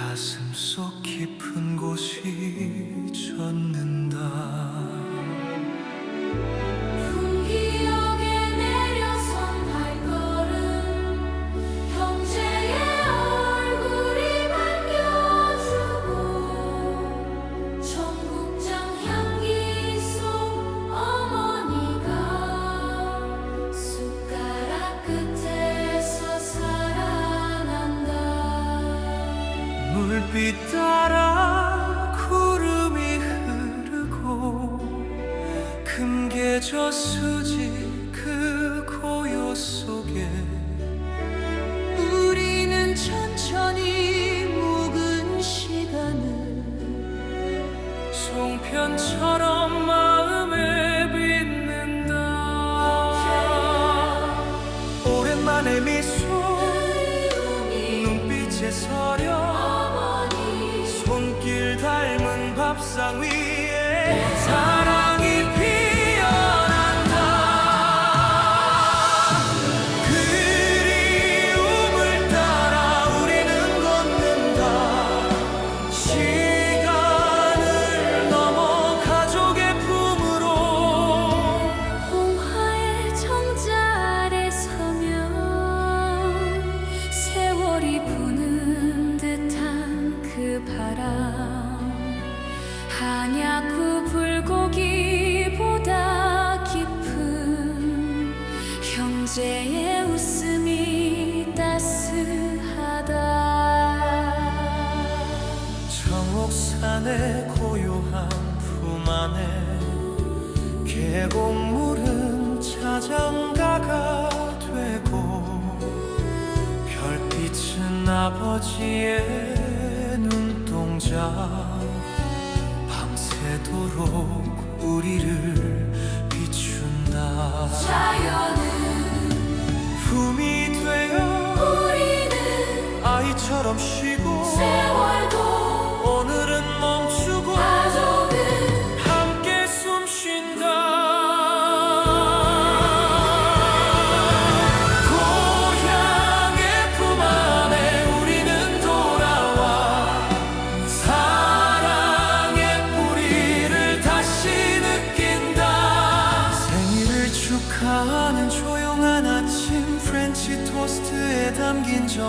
가슴 속 깊은 곳이 젖는다. 금계저 수지 그 고요 속에 우리는 천천히 묵은 시간을 송편처럼 마음에 빛낸다 오랜만에 미소 눈빛에 서려 어머니. 손길 닮은 밥상 위 야구 불고기보다 깊은 형제의 웃음이 따스하다. 청옥산의 고요한 품 안에 계곡물은 자장가가 되고 별빛은 아버지의 눈동자. 되도록 우리를 비춘다. 자연은 품이 되어 우리는 아이처럼 쉬고 세월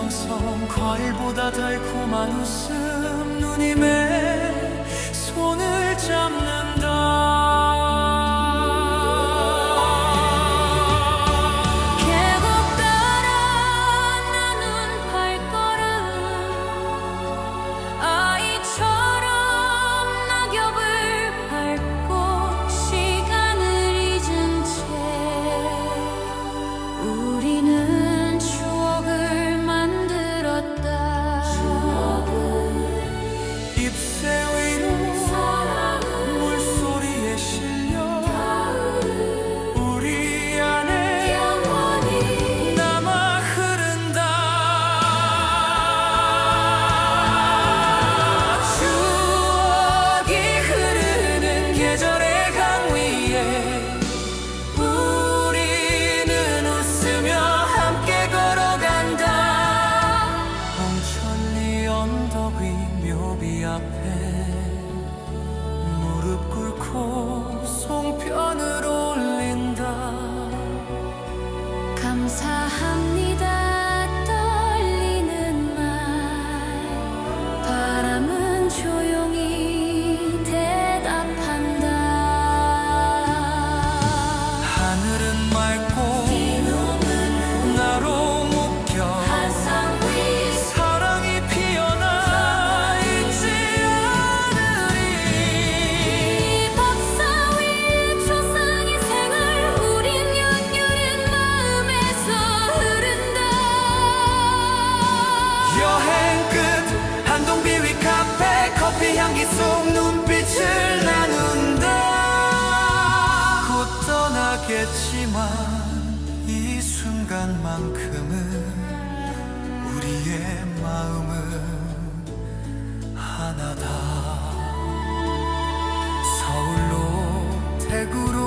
명성 과일보다 달콤한 웃음 누님의 손을 잡는 감사합니다. 만큼은 우리의 마음은 하나다. 서울로 대구로